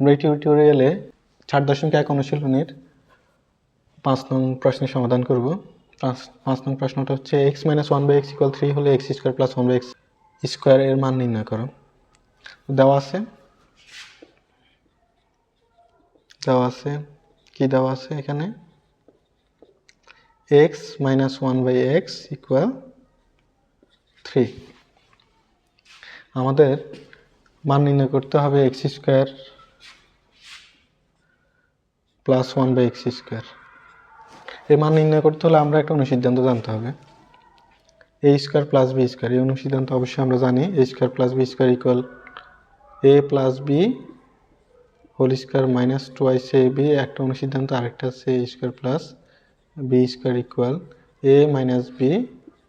আমরা এই টিউটোরিয়ালে চার দশমিক এক অনুশীলনের পাঁচ নং প্রশ্নের সমাধান করব। পাঁচ নং প্রশ্নটা হচ্ছে x minus one by x equal three হলে x square plus one by x square এর মান নির্ণয় করো। দেওয়া আছে। দেওয়া আছে। কি দেওয়া আছে এখানে? X minus one by x equal three আমাদের মান নির্ণয় করতে হবে x square plus one by x square এর মান নির্ণয় করতে হলে আমরা একটা অনুসিদ্ধান্ত জানতে হবে। A square plus b square এই অনুসিদ্ধান্ত অবশ্যই আমরা জানি। A square plus b square equal a plus b whole square minus twice a b একটা অনুসিদ্ধান্ত, আরেকটা আছে a square plus b square equal a minus b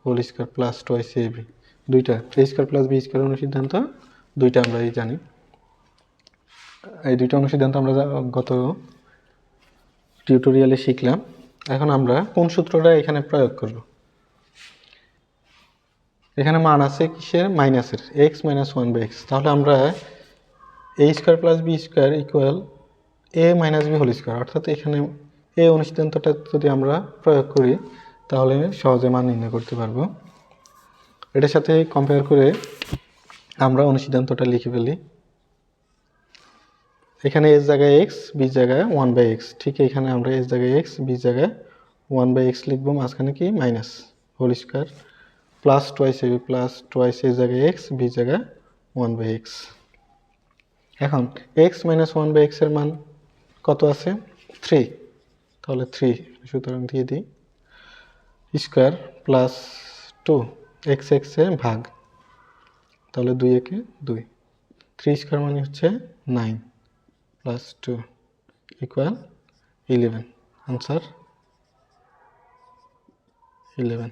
whole square plus twice a b দুইটা a square plus b square অনুসিদ্ধান্ত, দুইটা আমরা এই জানি। এই দুইটা অনুসিদ্ধান্ত আমরা গত টিউটোরিয়ালে শিখলাম। এখন আমরা কোন সূত্রটা এখানে প্রয়োগ করব? এখানে মান আছে কিসের? মাইনাসের। X minus one by x তাহলে আমরা a square plus b square equal a minus b whole square অর্থাৎ এখানে এই অনুসিদ্ধান্তটা যদি আমরা প্রয়োগ করি, তাহলে সহজে মান নির্ণয় করতে পারব। এটার সাথে কম্পেয়ার করে আমরা অনুসিদ্ধান্তটা লিখে ফেলি। এখানে এস জায়গায় এক্স বি জায়গায় ওয়ান বাই এক্স ঠিক এখানে আমরা এস জায়গায় এক্স বি জায়গায় ওয়ান বাই এক্স লিখব, মাঝখানে কি? Minus whole square plus twice a plus twice a জায়গায় এক্স বি জায়গায় ওয়ান বাই এক্স এখন এক্স মাইনাস ওয়ান বাই এক্সের মান কত আছে? থ্রি তাহলে থ্রি সুতরাং দিয়ে দিই। স্কোয়ার প্লাস টু এক্স এক্সে ভাগ। তাহলে দুই একে দুই। থ্রি স্কোয়ার মানে হচ্ছে nine plus two equal eleven answer eleven